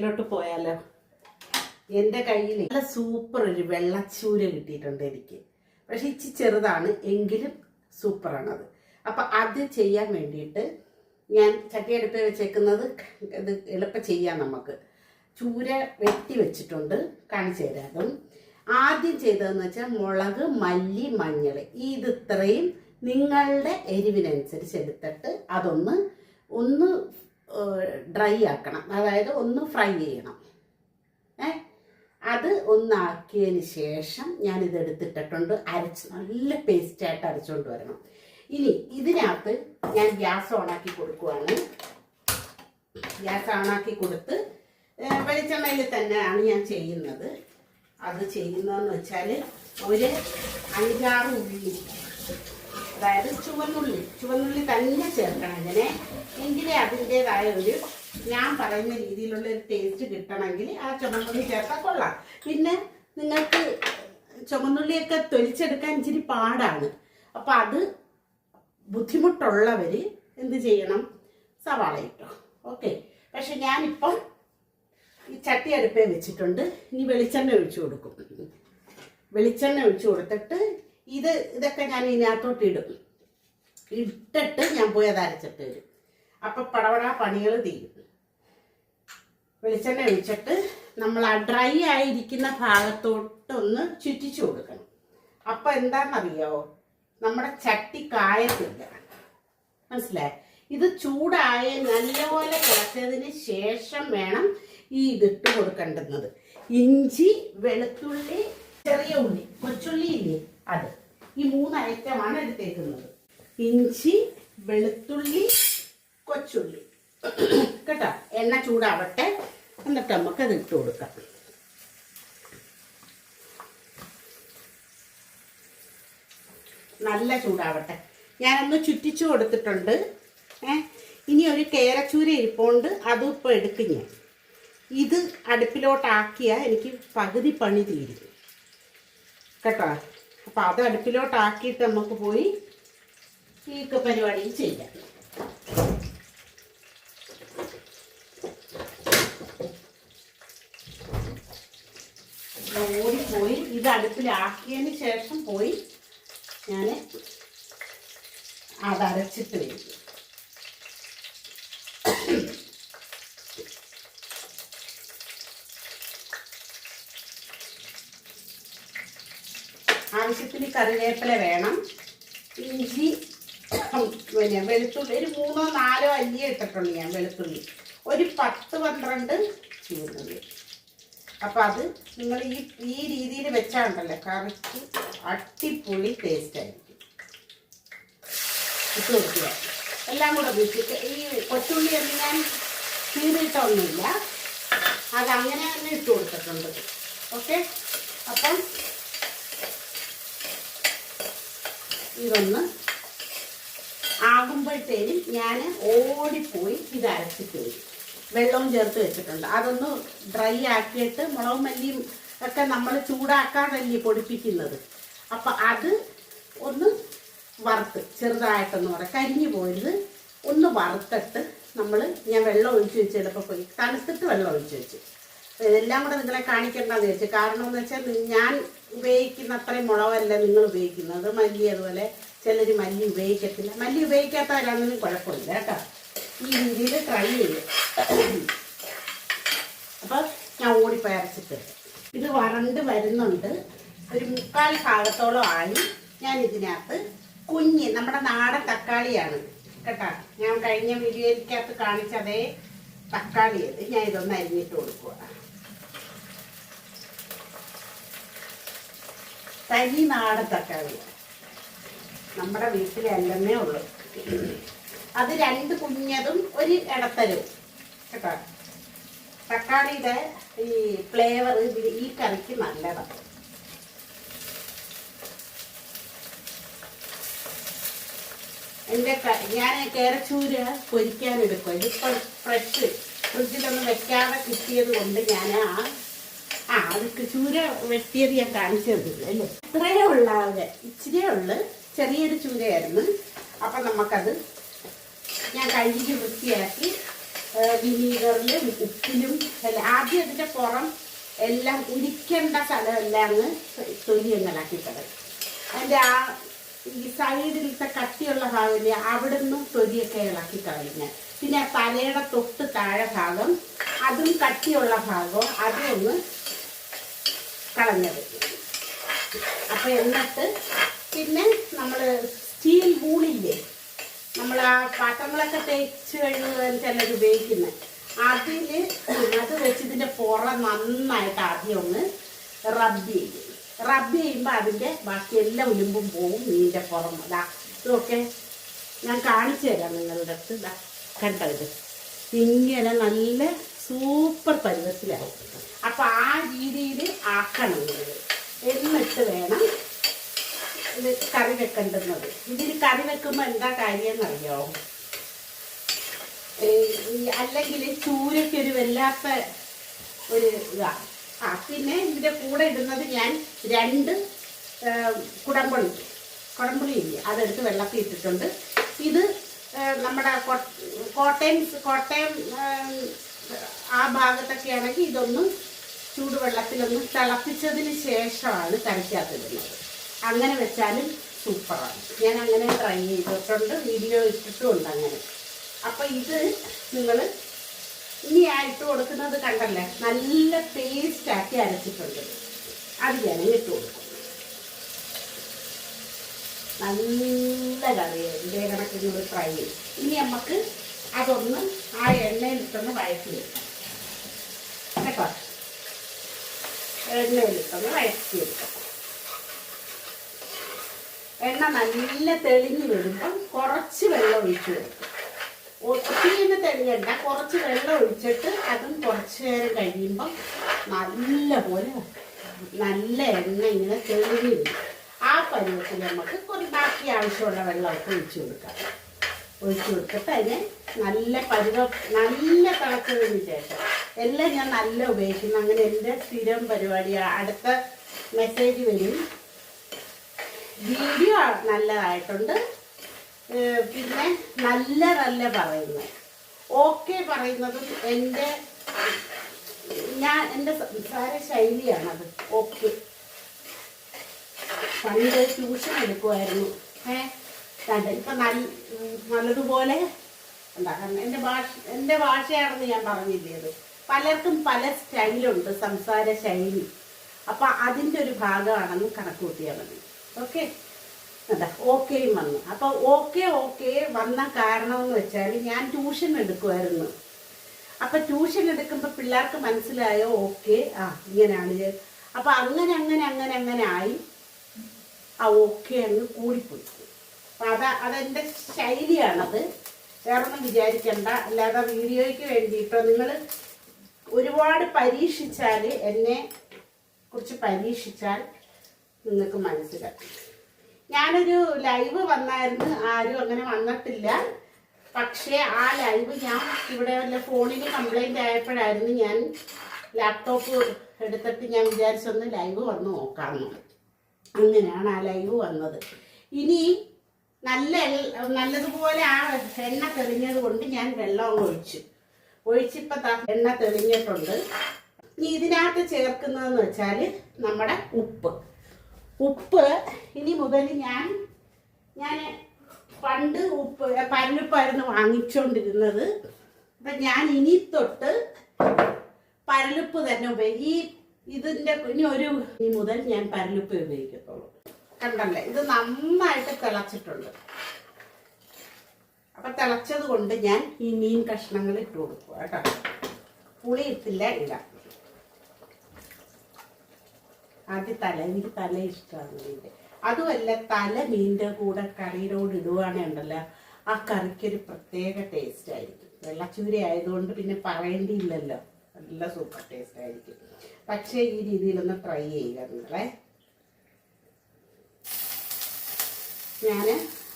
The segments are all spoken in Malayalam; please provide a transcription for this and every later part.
വീഡിയോയിലോട്ട് പോയാലോ? എന്റെ കയ്യിൽ നല്ല സൂപ്പർ ഒരു വെള്ളച്ചൂര കിട്ടിയിട്ടുണ്ട് എനിക്ക്. പക്ഷെ ഇച്ചി ചെറുതാണ് എങ്കിലും സൂപ്പറാണത് അപ്പം അത് ചെയ്യാൻ വേണ്ടിയിട്ട് ഞാൻ ചട്ടിയെടുപ്പ് വെച്ചേക്കുന്നത് ഇത് എളുപ്പം ചെയ്യാം നമുക്ക്. ചൂര വെട്ടി വെച്ചിട്ടുണ്ട് കാണിച്ചു തരാം ആദ്യം ചെയ്തതെന്ന് വെച്ചാൽ മുളക് മല്ലി മഞ്ഞൾ. ഇത് ഇത്രയും നിങ്ങളുടെ എരിവിനനുസരിച്ച് എടുത്തിട്ട് അതൊന്ന് ഒന്ന് ഡ്രൈ ആക്കണം. അതായത് ഒന്ന് ഫ്രൈ ചെയ്യണം. ഏ? അത് ഒന്നാക്കിയതിന് ശേഷം ഞാനിത് എടുത്തിട്ടിട്ടുണ്ട്. അരച്ച് നല്ല പേസ്റ്റായിട്ട് അരച്ചുകൊണ്ട് വരണം. ഇനി ഇതിനകത്ത് ഞാൻ ഗ്യാസ് ഓണാക്കി കൊടുക്കുവാണ്. ഗ്യാസ് ഓണാക്കി കൊടുത്ത് വെളിച്ചെണ്ണയിൽ തന്നെയാണ് ഞാൻ ചെയ്യുന്നത്. അത് ചെയ്യുന്നതെന്ന് വെച്ചാൽ ഒരു അഞ്ചാറ് ഉള്ളി അതായത് ചുവന്നുള്ളി. ചുവന്നുള്ളി തന്നെ ചേർക്കണം ഇതിനെ എങ്കിലേ അതിന്റെതായ ഒരു ഞാൻ പറയുന്ന രീതിയിലുള്ള ഒരു ടേസ്റ്റ് കിട്ടണമെങ്കിൽ ആ ചുവന്നുള്ളി ചേർത്താൽ കൊള്ളാം. പിന്നെ നിങ്ങൾക്ക് ചുവന്നുള്ളിയൊക്കെ തൊലിച്ചെടുക്കാൻ ഇച്ചിരി പാടാണ്. അപ്പം അത് ബുദ്ധിമുട്ടുള്ളവർ എന്ത് ചെയ്യണം? സവാള ഇട്ടോ. ഓക്കെ. പക്ഷെ ഞാനിപ്പം ഈ ചട്ടി അടുപ്പേ വെച്ചിട്ടുണ്ട്. ഇനി വെളിച്ചെണ്ണ ഒഴിച്ചു കൊടുക്കും. വെളിച്ചെണ്ണ ഒഴിച്ചു കൊടുത്തിട്ട് ഇത് ഇതൊക്കെ ഞാൻ ഇതിനകത്തോട്ട് ഇടും. ഇട്ടിട്ട് ഞാൻ പോയി അത് അരച്ചിട്ട് വരും. അപ്പം പടവട പണികൾ തീരും. വെളിച്ചെണ്ണ ഒഴിച്ചിട്ട് നമ്മൾ ആ ഡ്രൈ ആയിരിക്കുന്ന ഭാഗത്തോട്ട് ഒന്ന് ചുറ്റിച്ചു കൊടുക്കണം. അപ്പം എന്താണെന്നറിയാവോ നമ്മുടെ ചട്ടി കായത്തില്ല. മനസ്സിലായി? ഇത് ചൂടായ നല്ലപോലെ കിടച്ചതിന് ശേഷം വേണം ഈ ഇതിട്ട് കൊടുക്കേണ്ടുന്നത്. ഇഞ്ചി വെളുത്തുള്ളി ചെറിയ ഉള്ളി കൊച്ചുള്ളി ഇല്ലേ? അത്. ഈ മൂന്ന് ഐറ്റമാണ് എടുത്തേക്കുന്നത്. ഇഞ്ചി വെളുത്തുള്ളി കൊച്ചുള്ളി. കേട്ടോ? എണ്ണ ചൂടാവട്ടെ. എന്നിട്ട് നമുക്ക് അത് ഇട്ട് കൊടുക്കാം. നല്ല ചൂടാവട്ടെ. ഞാനൊന്ന് ചുറ്റിച്ചു കൊടുത്തിട്ടുണ്ട്. ഏ ഇനി ഒരു കേരച്ചൂര ഇരിപ്പുണ്ട്. അതും ഇപ്പോൾ എടുക്കും ഞാൻ. ഇത് അടുപ്പിലോട്ടാക്കിയാൽ എനിക്ക് പകുതി പണി തീരും. കേട്ടോ? അപ്പോൾ അത് അടുപ്പിലോട്ടാക്കിയിട്ട് നമുക്ക് പോയി ഈ പരിപാടി ചെയ്യാം. ഓടിപ്പോയി. ഇത് അടുപ്പിലാക്കിയതിന് ശേഷം പോയി ഞാൻ അത് അരച്ചിട്ട് വരും ആവശ്യത്തിന് കറിവേപ്പില വേണം. ഇഞ്ചി പിന്നെ വെളുത്തുള്ളി ഒരു മൂന്നോ നാലോ അല്ലിയോ ഇട്ടിട്ടുണ്ട് ഞാൻ വെളുത്തുള്ളി. ഒരു പത്ത് പന്ത്രണ്ട് ചീരുള്ളി അപ്പം അത് നിങ്ങൾ ഈ ഈ രീതിയിൽ വെച്ചാണ്ടല്ലോ കറിക്ക് അട്ടിപ്പൊളി ടേസ്റ്റ് ആയിരിക്കും. ഇട്ട് കൊടുക്കുക. എല്ലാം കൂടെ വെച്ചിട്ട് ഈ കൊച്ചുള്ളി എന്ന് ഞാൻ ചീറിയിട്ടൊന്നുമില്ല. അത് തന്നെ ഇട്ട് കൊടുത്തിട്ടുണ്ട്. ഓക്കെ അപ്പം ഇതൊന്ന് ആകുമ്പോഴത്തേനും ഞാൻ ഓടിപ്പോയി ഇത് അരച്ചിട്ട് വരും. വെള്ളവും ചേർത്ത് വെച്ചിട്ടുണ്ട്. അതൊന്ന് ഡ്രൈ ആക്കിയിട്ട് മുളകും മല്ലിയും ഒക്കെ നമ്മൾ ചൂടാക്കാതല്ലേ പൊടിപ്പിക്കുന്നത്. അപ്പം അത് ഒന്ന് വറുത്ത് ചെറുതായിട്ടൊന്ന് പറയാം കരിഞ്ഞു പോയത് ഒന്ന് വറുത്തിട്ട് നമ്മൾ ഞാൻ വെള്ളം ഒഴിച്ച് ചിലപ്പോൾ പോയി തണുത്തിട്ട് വെള്ളം ഒഴിച്ച് വെച്ച്. ഇതെല്ലാം കൂടെ നിങ്ങളെ കാണിക്കേണ്ടതെന്ന് വെച്ചു കാരണം എന്ന് വെച്ചാൽ ഞാൻ ഉപയോഗിക്കുന്ന അത്രയും മുളകല്ല നിങ്ങൾ ഉപയോഗിക്കുന്നത്. മല്ലി അതുപോലെ ചിലർ മല്ലി ഉപയോഗിക്കത്തില്ല. മല്ലി ഉപയോഗിക്കാത്തവരാണെങ്കിലും കുഴപ്പമില്ല കേട്ടോ. ഈ രീതിയിൽ ട്രൈ ചെയ്യും. അപ്പോൾ ഞാൻ ഓടിപ്പോയി അരച്ചിട്ട്. ഇത് വരണ്ട് വരുന്നുണ്ട്. ഒരു മുക്കാൽ ഭാഗത്തോളം ആയി ഞാൻ ഇതിനകത്ത് കുഞ്ഞ് നമ്മുടെ നാടൻ തക്കാളിയാണ് കേട്ടോ. ഞാൻ കഴിഞ്ഞ വീഡിയോയ്ക്കകത്ത് കാണിച്ച അതേ തക്കാളി ഞാൻ ഇതൊന്ന് അരിഞ്ഞിട്ട് കൊടുക്കുക തനി നാടൻ തക്കാളി. നമ്മുടെ വീട്ടിൽ അല്ലെന്നേ ഉള്ളൂ. അത് രണ്ട് കുഞ്ഞതും ഒരു ഇടത്തരവും കേട്ടോ? തക്കാളിയുടെ ഈ ഫ്ലേവർ ഈ കറിക്ക് നല്ലതാണ്. എന്റെ ഞാൻ കേരച്ചൂര് പൊരിക്കാൻ എടുക്കും ഇതിപ്പോൾ ഫ്രഷ് ഫ്രിഡ്ജിലൊന്നും വെക്കാതെ കിട്ടിയത് കൊണ്ട് ഞാൻ ആ ആ അത് ചൂര വെട്ടിയത് ഞാൻ കാണിച്ചു തന്നില്ല അല്ലേ? ഇത്രയേ ഉള്ള അത് ഇച്ചിരിയേ ഉള്ളു. ചെറിയൊരു ചൂരയായിരുന്നു. അപ്പം നമുക്കത് ഞാൻ കഴുകി വൃത്തിയാക്കി വിനീഗറിലും ഉപ്പിലും ആദ്യം അതിന്റെ പുറം എല്ലാം ഉരിക്കേണ്ട സ്ഥലമെല്ലാം അങ്ങ് തൊലി കളയും അതിന്റെ ആ ഈ സൈഡിലത്തെ കട്ടിയുള്ള ഭാഗമില്ലേ അവിടെ നിന്നും തൊലിയൊക്കെ ഇളക്കി കളയും പിന്നെ തലയുടെ തൊട്ട് താഴെ ഭാഗം അതും കട്ടിയുള്ള ഭാഗവും അതും ഒന്ന് കളഞ്ഞത്. അപ്പോൾ എന്നിട്ട് പിന്നെ നമ്മൾ സ്റ്റീൽ വൂളില്ലേ നമ്മൾ ആ പാത്രങ്ങളൊക്കെ തേച്ച് ചിലർ ഉപയോഗിക്കുന്നത് അതിൽ അത് വെച്ച് ഇതിന്റെ പുറം നന്നായിട്ട് ആദ്യം ഒന്ന് റബ്ബ് ചെയ്യും. റബ്ബ് ചെയ്യുമ്പോൾ അതിന്റെ ബാക്കി എല്ലാ ഉലുമ്പും പോവും മീന്റെ പുറം. അതാ ഇതൊക്കെ ഞാൻ കാണിച്ചു തരാം നിങ്ങളുടെ അടുത്ത്. ഇതാ? കണ്ടത് ഇങ്ങനെ നല്ല സൂപ്പർ പരുവത്തിലാവും. അപ്പം ആ രീതിയിൽ ആക്കണം എന്നിട്ട് വേണം ഇത് കറി വെക്കേണ്ടുന്നത് ഇതിന് കറി വെക്കുമ്പോൾ എന്താ കാര്യം എന്നറിയോ അല്ലെങ്കിൽ ചൂരയ്ക്ക് ഒരു വല്ലാത്ത ഒരു ഇതാ. ആ പിന്നെ ഇതിന്റെ കൂടെ ഇടുന്നത് ഞാൻ രണ്ട് കുടംപുളി. കുടംപുളി ഇല്ല? അതെടുത്ത് വെള്ളത്തിൽ ഇട്ടിട്ടുണ്ട്. ഇത് നമ്മുടെ കോട്ടയം കോട്ടയം ആ ഭാഗത്തൊക്കെ ആണെങ്കിൽ ഇതൊന്ന് ചൂടുവെള്ളത്തിലൊന്ന് തിളപ്പിച്ചതിന് ശേഷമാണ് കറിക്കകത്തിടുന്നത് അങ്ങനെ വെച്ചാലും സൂപ്പറാണ്. ഞാൻ അങ്ങനെ ട്രൈ ചെയ്തിട്ടുണ്ട് വീഡിയോ ഇട്ടിട്ടുമുണ്ട് അങ്ങനെ. അപ്പം ഇത് നിങ്ങൾ ഇനി ഇട്ട് കൊടുക്കുന്നത് കണ്ടല്ലേ? നല്ല പേസ്റ്റ് ആക്കി അരച്ചിട്ടുണ്ട്. അത് ഞാൻ ഇട്ട് കൊടുക്കും. നല്ല കറിയാണ് ഇതേ കണക്കിന് ട്രൈ ചെയ്യും. ഇനി നമുക്ക് അതൊന്ന് ആ എണ്ണയിലിട്ടൊന്ന് വഴറ്റി വെക്കാം കേട്ടോ? എണ്ണ നല്ല തെളിഞ്ഞ് വരുമ്പം കുറച്ച് വെള്ളം ഒഴിച്ച് കൊടുക്കും. ഒത്തിരി തെളിയണ്ട കുറച്ച് വെള്ളം ഒഴിച്ചിട്ട് അതും കുറച്ച് നേരം കഴിയുമ്പം നല്ല പോലെ നല്ല എണ്ണ ഇങ്ങനെ തെളിഞ്ഞ് വരും. ആ പരുവത്തിൽ നമുക്ക് കുറച്ച് ബാക്കി ആവശ്യമുള്ള വെള്ളമൊക്കെ ഒഴിച്ചു കൊടുക്കാം. ഒഴിച്ചു കൊടുത്തിട്ട് അതിന് നല്ല പരുവ നല്ല തിളച്ചതിന് ശേഷം എല്ലാം ഞാൻ നല്ല ഉപയോഗിക്കുന്നു. അങ്ങനെ എന്റെ സ്ഥിരം പരിപാടിയാണ് അടുത്ത മെസ്സേജ് വരും. വീഡിയോ നല്ലതായിട്ടുണ്ട്. പിന്നെ നല്ല നല്ല പറയുന്നത്. ഓക്കെ പറയുന്നതും എന്റെ ഞാൻ എന്റെ സംസാര ശൈലിയാണത് ഓക്കെ പണ്ട് ട്യൂഷൻ എടുക്കുമായിരുന്നു ഏ കണ്ട ഇപ്പം നല്ല നല്ലതുപോലെ ഉണ്ടാക്കണം എന്റെ ഭാഷ എന്റെ ഭാഷയാണെന്ന് ഞാൻ പറഞ്ഞില്ലേ അത്. പലർക്കും പല സ്റ്റൈലുണ്ട് സംസാര ശൈലി. അപ്പം അതിന്റെ ഒരു ഭാഗമാണെന്ന് കണക്ക് കൂട്ടിയാൽ മതി. ഓക്കെ? അതാ ഓക്കെയും വന്നു. അപ്പോൾ ഓക്കെ ഓക്കെ വന്ന കാരണം എന്ന് വെച്ചാൽ ഞാൻ ട്യൂഷൻ എടുക്കുമായിരുന്നു. അപ്പൊ ട്യൂഷൻ എടുക്കുമ്പോൾ പിള്ളേർക്ക് മനസ്സിലായോ? ഓക്കെ ആ ഇങ്ങനെയാണ്. അപ്പൊ അങ്ങനെ അങ്ങനെ അങ്ങനെ അങ്ങനെ ആയി ആ ഓക്കെ അങ്ങ് കൂടിപ്പോയി. അപ്പൊ അത് അതെന്റെ ശൈലിയാണത്. വേറൊന്നും വിചാരിക്കണ്ട. അല്ലാതെ വീഡിയോയ്ക്ക് വേണ്ടിയിട്ടോ നിങ്ങൾ ഒരുപാട് പരീക്ഷിച്ചാൽ എന്നെ കുറിച്ച് പരീക്ഷിച്ചാൽ നിങ്ങൾക്ക് മനസ്സിലാക്കും ഞാനൊരു ലൈവ് വന്നായിരുന്നു ആരും അങ്ങനെ വന്നിട്ടില്ല. പക്ഷേ ആ ലൈവ് ഞാൻ ഇവിടെ വല്ല ഫോണിന് കംപ്ലൈന്റ് ആയപ്പോഴായിരുന്നു ഞാൻ ലാപ്ടോപ്പ് എടുത്തിട്ട് ഞാൻ വിചാരിച്ചൊന്ന് ലൈവ് വന്ന് നോക്കാമെന്ന് അങ്ങനെയാണ് ആ ലൈവ് വന്നത്. ഇനി നല്ല നല്ലതുപോലെയാണ് എണ്ണ തെളിഞ്ഞത് കൊണ്ട് ഞാൻ വെള്ളം ഒഴിച്ചു. ഒഴിച്ചിപ്പോൾ എണ്ണ തെളിഞ്ഞിട്ടുണ്ട്. ഇനി ഇതിനകത്ത് ചേർക്കുന്നതെന്ന് വെച്ചാൽ നമ്മുടെ ഉപ്പ്. ഉപ്പ് ഇനി മുതൽ ഞാൻ ഞാൻ പണ്ട് ഉപ്പ് പരലുപ്പായിരുന്നു വാങ്ങിച്ചുകൊണ്ടിരുന്നത് അപ്പം ഞാൻ ഇനി തൊട്ട് പരലുപ്പ് തന്നെ ഉപയോഗിക്കും ഈ ഇതിന്റെ ഇനി ഒരു ഇനി മുതൽ ഞാൻ പരലുപ്പ് ഉപയോഗിക്കത്തുള്ളൂ. കണ്ടല്ലേ? ഇത് നന്നായിട്ട് തിളച്ചിട്ടുണ്ട്. അപ്പം തിളച്ചത് കൊണ്ട് ഞാൻ ഈ മീൻ കഷ്ണങ്ങൾ ഇട്ട് കൊടുക്കുക കേട്ടോ. പുളി ഇട്ടില്ല ഇടാം ആദ്യം തല എനിക്ക് തല ഇഷ്ടമാണ് മീന്റെ. അതുമല്ല തല മീന്റെ കൂടെ കറിയിലോട് ഇടുവാണെങ്കിൽ ഉണ്ടല്ലോ ആ കറിക്കൊരു പ്രത്യേക ടേസ്റ്റ് ആയിരിക്കും. വെള്ളച്ചൂര ആയതുകൊണ്ട് പിന്നെ പറയേണ്ടിയില്ലല്ലോ. നല്ല സൂപ്പർ ടേസ്റ്റ് ആയിരിക്കും. പക്ഷേ ഈ രീതിയിലൊന്ന് ട്രൈ ചെയ്യുക നിങ്ങളെ. ഞാൻ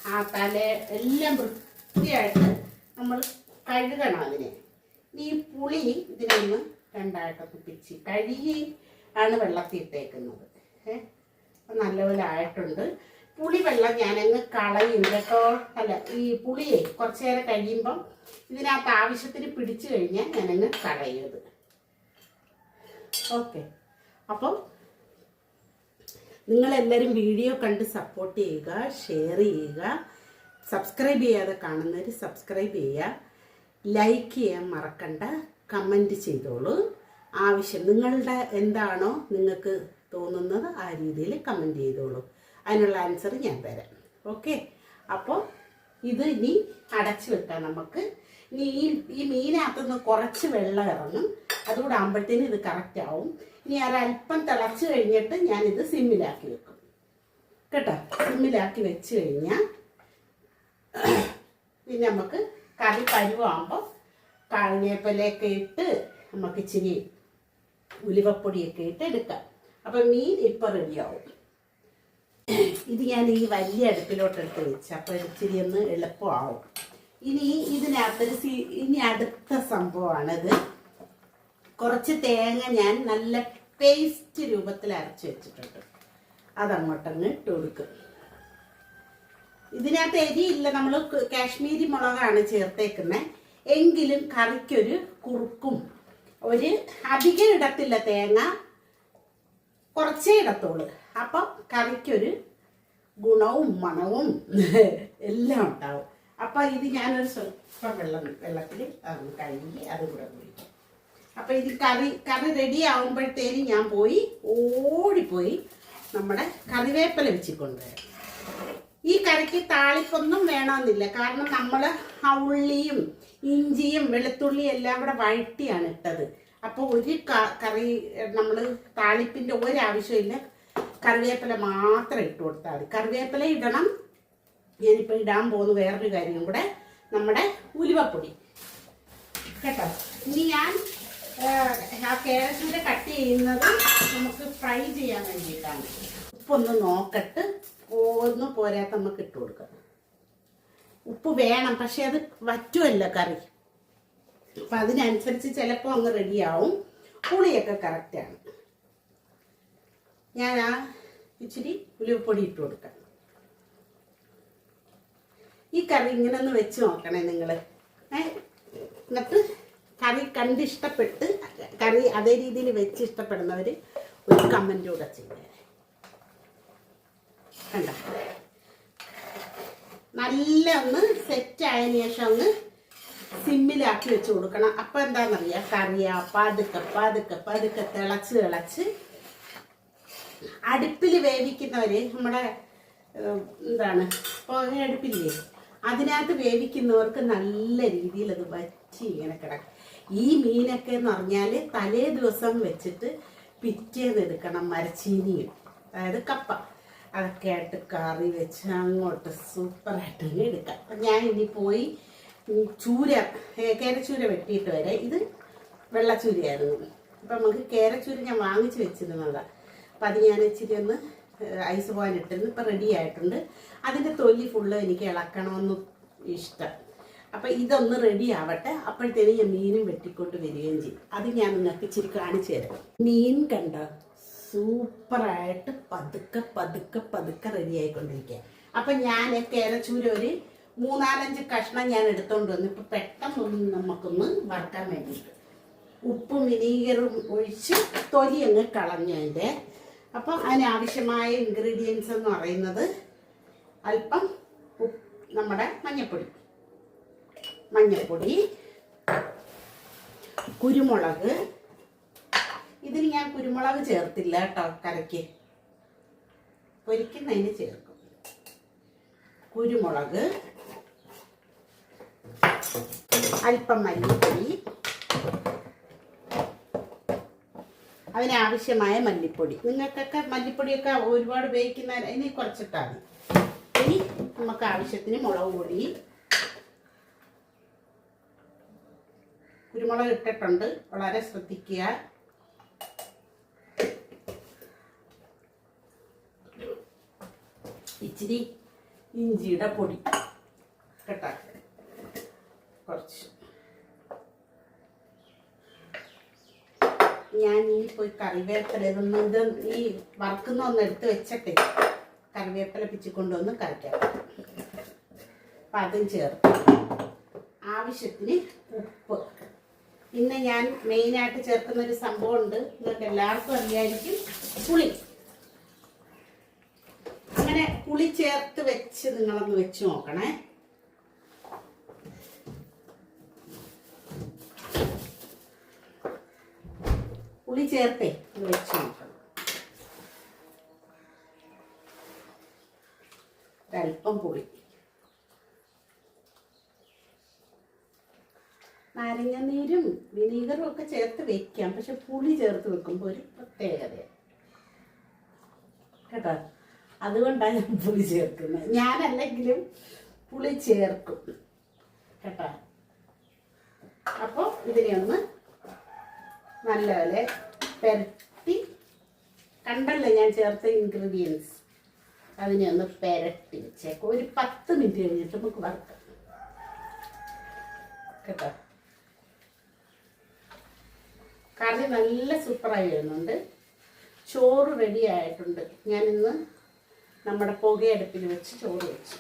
ആ തല എല്ലാം വൃത്തിയായിട്ട് നമ്മൾ കഴുകണം അതിനെ. ഈ പുളി ഇതിനൊന്ന് രണ്ടായിട്ട് പിച്ചി കഴുകി ആണ് വെള്ളത്തിൽ ഇട്ടേക്കുന്നത്. ഏ? അപ്പം നല്ലപോലെ ആയിട്ടുണ്ട്. പുളി വെള്ളം ഞാനങ്ങ് കളയും കേട്ടോ. അല്ല ഈ പുളിയെ കുറച്ച് നേരം കഴിയുമ്പം ഇതിനകത്ത് ആവശ്യത്തിന് പിടിച്ചു കഴിഞ്ഞാൽ ഞാനങ്ങ് കളയും ഇത് ഓക്കെ. അപ്പം നിങ്ങളെല്ലാവരും വീഡിയോ കണ്ട് സപ്പോർട്ട് ചെയ്യുക ഷെയർ ചെയ്യുക സബ്സ്ക്രൈബ് ചെയ്യാതെ കാണുന്നവർ സബ്സ്ക്രൈബ് ചെയ്യുക. ലൈക്ക് ചെയ്യാൻ മറക്കണ്ട കമന്റ് ചെയ്തോളൂ. ആവശ്യം നിങ്ങളുടെ എന്താണോ നിങ്ങൾക്ക് തോന്നുന്നത് ആ രീതിയിൽ കമന്റ് ചെയ്തോളൂ. അതിനുള്ള ആൻസർ ഞാൻ തരാം. ഓക്കെ അപ്പോൾ ഇത് ഇനി അടച്ചു വെക്കാം നമുക്ക്. ഇനി ഈ ഈ മീനകത്തുനിന്ന് കുറച്ച് വെള്ളം ഇറങ്ങും. അതുകൂടെ ആകുമ്പോഴത്തേനും ഇത് കറക്റ്റ് ആവും. ഇനി ഒരല്പം തിളച്ച് കഴിഞ്ഞിട്ട് ഞാനിത് സിമ്മിലാക്കി വെക്കും. കേട്ടോ? സിമ്മിലാക്കി വെച്ച് കഴിഞ്ഞാൽ പിന്നെ നമുക്ക് കറി പരുവാകുമ്പോൾ കാളിവേപ്പിലയൊക്കെ ഇട്ട് നമുക്ക് ഇച്ചിരി ഉലുവപ്പൊടിയൊക്കെ ഇട്ട് എടുക്കാം. അപ്പം മീൻ ഇപ്പം റെഡിയാവും. ഇത് ഞാൻ ഈ വലിയ അടുപ്പിലോട്ട് എടുത്ത് വെച്ച് അപ്പോൾ ഇച്ചിരി ഒന്ന് എളുപ്പമാവും. ഇനി ഇതിനകത്തൊരു സി ഇനി അടുത്ത സംഭവമാണിത്. കുറച്ച് തേങ്ങ ഞാൻ നല്ല പേസ്റ്റ് രൂപത്തിൽ അരച്ച് വെച്ചിട്ടുണ്ട്. അതങ്ങോട്ടങ്ങ് ഇട്ട് കൊടുക്കും. ഇതിനകത്ത് എരിയില്ല നമ്മൾ കാശ്മീരി മുളകാണ് ചേർത്തേക്കുന്നത് എങ്കിലും കറിക്കൊരു കുറുക്കും. ഒരു അധികം ഇടത്തില്ല തേങ്ങ. കുറച്ചേ ഇടത്തുള്ളൂ. അപ്പം കറിക്കൊരു ഗുണവും മണവും എല്ലാം ഉണ്ടാവും. അപ്പം ഇത് ഞാനൊരു സ്വല്പം വെള്ളം വെള്ളത്തിൽ കഴുകി അത് കൂടെ കുടിക്കും. അപ്പം ഇത് കറി കറി റെഡി ആകുമ്പോഴത്തേനും ഞാൻ പോയി ഓടിപ്പോയി നമ്മുടെ കറിവേപ്പില വെച്ച് കൊണ്ടുവരാം ഈ കറിക്ക് താളിപ്പൊന്നും വേണമെന്നില്ല. കാരണം നമ്മൾ ആ ഉള്ളിയും ഇഞ്ചിയും വെളുത്തുള്ളിയും എല്ലാം കൂടെ വഴട്ടിയാണ് ഇട്ടത്. അപ്പോൾ ഒരു കറി നമ്മൾ താളിപ്പിന്റെ ഒരാവശ്യമില്ല. കറിവേപ്പില മാത്രം ഇട്ട് കൊടുത്താൽ മതി. കറിവേപ്പില ഇടണം. ഞാനിപ്പോൾ ഇടാൻ പോകുന്ന വേറൊരു കാര്യം കൂടെ നമ്മുടെ ഉലുവപ്പൊടി. കേട്ടോ? ഇനി ഞാൻ ആ, കട്ട് ചെയ്യുന്നത് നമുക്ക് ഫ്രൈ ചെയ്യാൻ വേണ്ടിയിട്ടാണ്. ഉപ്പൊന്ന് നോക്കട്ട് ഒന്ന് പോരാത്ത നമുക്ക് ഇട്ട് കൊടുക്കാം. ഉപ്പ് വേണം പക്ഷെ അത് വറ്റുമല്ല കറി. അപ്പം അതിനനുസരിച്ച് ചിലപ്പോൾ അങ്ങ് റെഡിയാവും. പുളിയൊക്കെ കറക്റ്റാണ് ഞാൻ ആ ഇച്ചിരി ഉലുവപ്പൊടി ഇട്ട് കൊടുക്കാം. ഈ കറി ഇങ്ങനെ ഒന്ന് വെച്ച് നോക്കണേ നിങ്ങൾ എന്നിട്ട് കറി കണ്ട് ഇഷ്ടപ്പെട്ട് കറി അതേ രീതിയിൽ വെച്ച് ഇഷ്ടപ്പെടുന്നവർ ഒരു കമന്റ് കൂടെ ചെയ്തേരെ. നല്ല ഒന്ന് സെറ്റ് ആയതിനു ശേഷം ഒന്ന് സിമ്മിലാക്കി വെച്ച് കൊടുക്കണം. അപ്പം എന്താണെന്നറിയാം കറിയാ പതുക്കെ പതുക്കെ പതുക്കെ തിളച്ച് തിളച്ച്. അടുപ്പിൽ വേവിക്കുന്നവർ നമ്മുടെ എന്താണ് പുകയടുപ്പില്ലേ അതിനകത്ത് വേവിക്കുന്നവർക്ക് നല്ല രീതിയിൽ അത് വറ്റി ഇങ്ങനെ കിടക്കും. ഈ മീനൊക്കെ എന്ന് പറഞ്ഞാൽ തലേ ദിവസം വെച്ചിട്ട് പിറ്റേന്ന് എടുക്കണം മരച്ചീനിയും. അതായത് കപ്പ. അതൊക്കെ ആയിട്ട് കറി വെച്ച് അങ്ങോട്ട് സൂപ്പറായിട്ട് എടുക്കാം. അപ്പം ഞാൻ ഇനി പോയി ചൂര കേരച്ചൂര വെട്ടിയിട്ട് വരെ. ഇത് വെള്ളച്ചൂരയായിരുന്നു. അപ്പം നമുക്ക് കേരച്ചൂര ഞാൻ വാങ്ങിച്ച് വെച്ചിരുന്നതാണ് അപ്പം അത് ഞാൻ ഇച്ചിരി ഒന്ന് ഐസ് പോകാൻ ഇട്ടിരുന്നു. ഇപ്പം റെഡി ആയിട്ടുണ്ട്. അതിന്റെ തൊലി ഫുള്ള് എനിക്ക് ഇളക്കണമെന്ന് ഇഷ്ടം. അപ്പം ഇതൊന്ന് റെഡി ആവട്ടെ. അപ്പോഴത്തേന് ഞാൻ മീനും വെട്ടിക്കൊണ്ട് വരികയും ചെയ്യും. അത് ഞാൻ നിങ്ങൾക്ക് ഇച്ചിരി കാണിച്ചു തരാം. മീൻ കണ്ട? സൂപ്പറായിട്ട് പതുക്കെ പതുക്കെ പതുക്കെ റെഡി ആയിക്കൊണ്ടിരിക്കുക. അപ്പം ഞാൻ കേരച്ചൂര് ഒരു മൂന്നാലഞ്ച് കഷ്ണം ഞാൻ എടുത്തോണ്ട് വന്നു. ഇപ്പം പെട്ടെന്നൊന്ന് നമുക്കൊന്ന് വറുക്കാൻ വേണ്ടിയിട്ട്. ഉപ്പും വിനീഗറും ഒഴിച്ച് തൊലി അങ്ങ് കളഞ്ഞു അതിന്റെ. അപ്പം അതിനാവശ്യമായ ഇൻഗ്രീഡിയൻസ് എന്ന് പറയുന്നത് അല്പം നമ്മുടെ മഞ്ഞൾപ്പൊടി മഞ്ഞൾപ്പൊടി കുരുമുളക്. ഇതിന് ഞാൻ കുരുമുളക് ചേർത്തില്ല കേട്ടോ കരയ്ക്ക് പൊരിക്കുന്നതിന് ചേർക്കും. കുരുമുളക് അല്പം മല്ലിപ്പൊടി. അതിനാവശ്യമായ മല്ലിപ്പൊടി. നിങ്ങൾക്കൊക്കെ മല്ലിപ്പൊടിയൊക്കെ ഒരുപാട് ഉപയോഗിക്കുന്ന ഇനി കുറച്ചിട്ടാണ്. ഇനി നമുക്ക് ആവശ്യത്തിന് മുളക് പൊടി കുരുമുളക് ഇട്ടിട്ടുണ്ട്. വളരെ ശ്രദ്ധിക്കുക. ഇച്ചിരി ഇഞ്ചിയുടെ പൊടി കേട്ടോ. കുറച്ച്. ഞാൻ ഈ പോയി കറിവേപ്പില ഇതൊന്നും ഇത് ഈ വറുക്കുന്ന ഒന്ന് എടുത്ത് വെച്ചിട്ട് കറിവേപ്പില പിച്ചിക്കൊണ്ടുവന്ന് കറിക്കാം. അപ്പം അതും ചേർത്ത് ആവശ്യത്തിന് ഉപ്പ് പിന്നെ ഞാൻ മെയിനായിട്ട് ചേർക്കുന്ന ഒരു സംഭവമുണ്ട്. നിങ്ങൾക്ക് എല്ലാവർക്കും അറിയായിരിക്കും. പുളി. അങ്ങനെ പുളി ചേർത്ത് വെച്ച് നിങ്ങളൊന്ന് വെച്ച് നോക്കണേ. പുളി ചേർത്തേ. വെച്ച് നോക്കണം. അല്പം പുളി നാരങ്ങ നീരും വിനീഗറും ഒക്കെ ചേർത്ത് വെക്കാം. പക്ഷെ പുളി ചേർത്ത് വെക്കുമ്പോൾ ഒരു പ്രത്യേകതയാണ് കേട്ടോ? അതുകൊണ്ടാണ് ഞാൻ പുളി ചേർക്കുന്നത് ഞാനല്ലെങ്കിലും പുളി ചേർക്കും. കേട്ടോ? അപ്പോൾ ഇതിനെ ഒന്ന് നല്ലപോലെ പെരട്ടി. കണ്ടല്ലേ ഞാൻ ചേർത്ത ഇൻഗ്രീഡിയൻസ് അതിനെ ഒന്ന് പെരട്ടി വെച്ചേക്കും. ഒരു പത്ത് മിനിറ്റ് കഴിഞ്ഞിട്ട് നമുക്ക് വറുക്കാം. കേട്ടോ? കറി നല്ല സൂപ്പറായി വരുന്നുണ്ട്. ചോറ് റെഡി ആയിട്ടുണ്ട്. ഞാനിന്ന് നമ്മുടെ പുകയടുപ്പിൽ വെച്ച് ചോറ് വെച്ചു.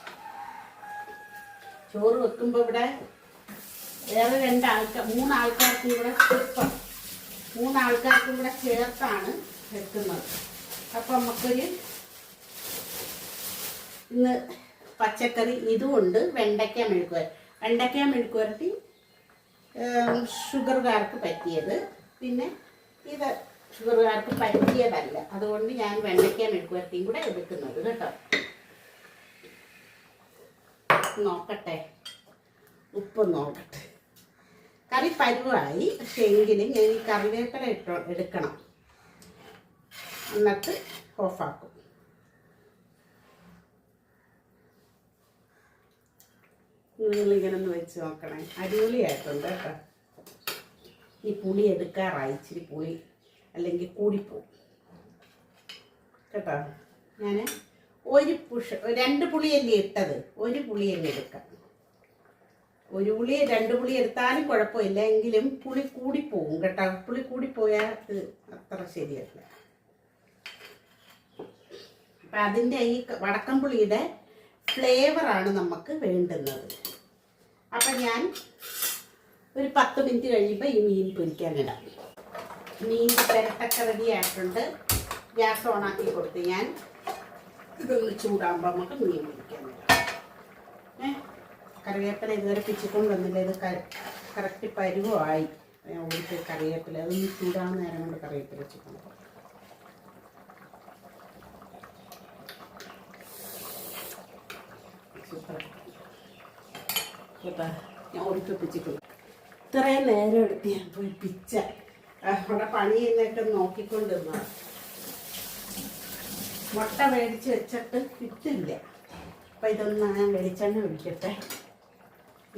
ചോറ് വെക്കുമ്പോൾ ഇവിടെ വേറെ രണ്ടാൾക്കാർ മൂന്നാൾക്കാർക്കും ഇവിടെ ചെറുപ്പം. മൂന്നാൾക്കാർക്കും ഇവിടെ ചേർത്താണ് വെക്കുന്നത്. അപ്പം നമുക്കൊരു ഇന്ന് പച്ചക്കറി ഇതുമുണ്ട് വെണ്ടയ്ക്ക മെഴുക്കുവരട്ടി. വെണ്ടയ്ക്ക മെഴുക്കുവരട്ടി ഷുഗറുകാർക്ക് പറ്റിയത്. പിന്നെ ഇത് ഷുഗറുകാർക്ക് പറ്റിയതല്ല. അതുകൊണ്ട് ഞാൻ വെണ്ടയ്ക്ക മെഴുക്കുവരട്ടിയും കൂടെ എടുക്കുന്നത് കേട്ടോ. നോക്കട്ടെ. ഉപ്പ് നോക്കട്ടെ. കറി പരുവായി. പക്ഷെ എങ്കിലും ഞാൻ ഈ കറിവേപ്പില ഇട്ടോ എടുക്കണം. എന്നിട്ട് ഓഫാക്കും. നിങ്ങളിങ്ങനെ ഒന്ന് വെച്ച് നോക്കണേ. അടിപൊളിയായിട്ടുണ്ട് കേട്ടോ. ഈ പുളി എടുക്കാറായി ഇച്ചിരി പുളി അല്ലെങ്കിൽ കൂടിപ്പോവും കേട്ടോ? ഞാൻ ഒരു പുഷ് രണ്ട് പുളിയല്ലേ ഇട്ടത്? ഒരു പുളിയല്ലേ എടുക്കാം. ഒരു പുളി രണ്ട് പുളി എടുത്താലും കുഴപ്പമില്ല എങ്കിലും പുളി കൂടിപ്പോവും കേട്ടോ. പുളി കൂടിപ്പോയാൽ അത് അത്ര ശരിയല്ല. അപ്പം അതിന്റെ ഈ വടക്കം പുളിയുടെ ഫ്ലേവറാണ് നമുക്ക് വേണ്ടുന്നത്. അപ്പം ഞാൻ ഒരു പത്ത് മിനിറ്റ് കഴിയുമ്പോൾ ഈ മീൻ പൊരിക്കാനിടാം മീൻ പെരട്ടൊക്കെ റെഡി ആയിട്ടുണ്ട്. ഗ്യാസ് ആക്കി കൊടുത്ത് ഞാൻ ഇതൊന്ന് ചൂടാകുമ്പോൾ നമുക്ക് മീൻ പൊരിക്കാനിടാം ഏ? കറിവേപ്പില ഇതുവരെ പിച്ചിക്കൊണ്ട് വന്നില്ല. ഇത് കറക്റ്റ് പരുവമായി. അവിടുത്തെ കറിവേപ്പില. അതൊന്ന് ചൂടാകുന്ന നേരം കൊണ്ട് കറിവേപ്പില വെച്ചിട്ടുണ്ട്. ഞാൻ ഒരിക്കൽ ഇത്രയും നേരം എടുത്ത് ഞാൻ പോയി പിച്ച. അവിടെ പണി ചെയ്യുന്നൊക്കെ നോക്കിക്കൊണ്ടിരുന്ന മുട്ട മേടിച്ച് വെച്ചിട്ട് കിട്ടില്ല അപ്പം ഇതൊന്ന് ഞാൻ വെളിച്ചെണ്ണ ഒഴിക്കട്ടെ.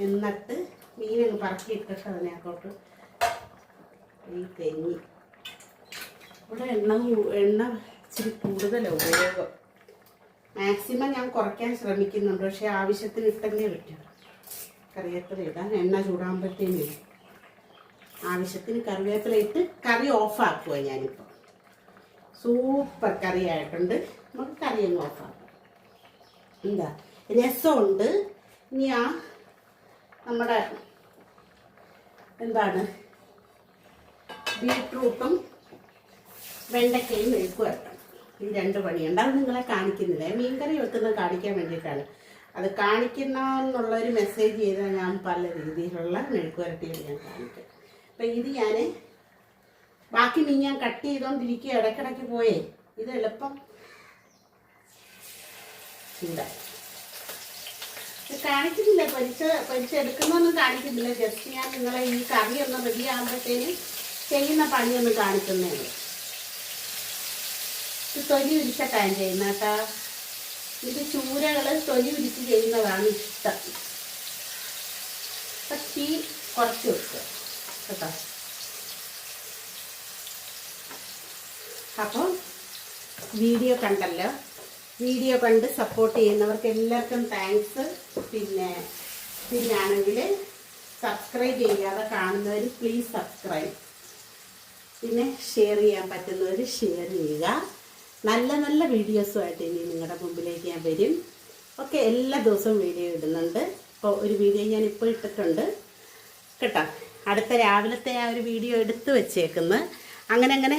എന്നിട്ട് മീനങ്ങ് പറക്കി ഇട്ടിട്ട് അതിനകത്തോട്ട് ഈ തെങ്ങി. ഇവിടെ എണ്ണ എണ്ണ ഇച്ചിരി കൂടുതലാണ് ഉപയോഗം. മാക്സിമം ഞാൻ കുറയ്ക്കാൻ ശ്രമിക്കുന്നുണ്ട് പക്ഷേ ആവശ്യത്തിന് ഇട്ടെന്നേ പറ്റും. കറിവേപ്പില ഇടാൻ എണ്ണ ചൂടാകുമ്പോഴത്തേനും ആവശ്യത്തിന് കറിവേപ്പില ഇട്ട് കറി ഓഫാക്കുക ഞാനിപ്പോൾ സൂപ്പർ കറി ആയിട്ടുണ്ട് നമുക്ക് കറി അങ്ങ് ഓഫാക്കാം എന്താ? രസമുണ്ട്. ഇനി ആ നമ്മുടെ എന്താണ്? ബീട്രൂട്ടും വെണ്ടയ്ക്കയും മെഴുക്ക് വരട്ടണം. ഈ രണ്ട് പണിയുണ്ട്. അത് നിങ്ങളെ കാണിക്കുന്നില്ല? മീൻകറി വെക്കുന്നത് കാണിക്കാൻ വേണ്ടിയിട്ടാണ്. അത് കാണിക്കുന്ന എന്നുള്ളൊരു മെസ്സേജ് ചെയ്താൽ ഞാൻ പല രീതിയിലുള്ള മെഴുക്കുവരട്ടികൾ ഞാൻ കാണിക്കാം. അപ്പം ഇത് ഞാൻ ബാക്കി മീൻ ഞാൻ കട്ട് ചെയ്തുകൊണ്ടിരിക്കുക ഇടയ്ക്കിടയ്ക്ക് പോയേ. ഇത് എളുപ്പം. ചൂടായി ഇത് കാണിക്കുന്നില്ല പൊരിച്ച് പൊരിച്ചെടുക്കുന്നൊന്നും കാണിക്കുന്നില്ല ജസ്റ്റ് ഞാൻ നിങ്ങളെ ഈ കറി ഒന്ന് റെഡി ആകുമ്പോഴത്തേന് ചെയ്യുന്ന പണിയൊന്ന് കാണിക്കുന്നേ. ഇത് തൊലി ഉരിച്ചിട്ടാണ് ചെയ്യുന്നത് കേട്ടോ ഇത് ചൂരകൾ തൊലി ഉരിച്ച് ചെയ്യുന്നതാണ് ഇഷ്ടം. അപ്പം തീ കുറച്ച് വെക്കുക കേട്ടോ അപ്പോൾ വീഡിയോ കണ്ടല്ലോ. വീഡിയോ കണ്ട് സപ്പോർട്ട് ചെയ്യുന്നവർക്ക് എല്ലാവർക്കും താങ്ക്സ് പിന്നെ പിന്നാണെങ്കിൽ സബ്സ്ക്രൈബ് ചെയ്യാതെ കാണുന്നവർ പ്ലീസ് സബ്സ്ക്രൈബ് പിന്നെ ഷെയർ ചെയ്യാൻ പറ്റുന്നവർ ഷെയർ ചെയ്യുക. നല്ല നല്ല വീഡിയോസുമായിട്ട് ഇനി നിങ്ങളുടെ മുമ്പിലേക്ക് ഞാൻ വരും. ഓക്കെ എല്ലാ ദിവസവും വീഡിയോ ഇടുന്നുണ്ട്. ഇപ്പോൾ ഒരു വീഡിയോ ഞാൻ ഇപ്പോൾ ഇട്ടിട്ടുണ്ട്. കേട്ടോ? അടുത്ത രാവിലത്തെ ആ ഒരു വീഡിയോ എടുത്തു വച്ചേക്കുന്ന. അങ്ങനെ അങ്ങനെ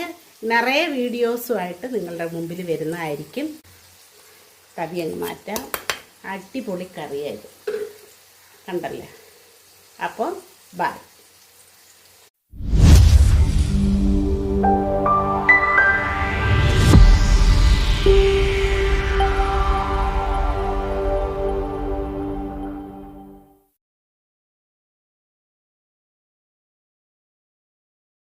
നിറയെ വീഡിയോസുമായിട്ട് നിങ്ങളുടെ മുമ്പിൽ വരുന്നതായിരിക്കും. കറി അങ്ങ് മാറ്റാം. അടിപൊളി കറിയായിരുന്നു. കണ്ടല്ലേ? അപ്പോൾ ബൈ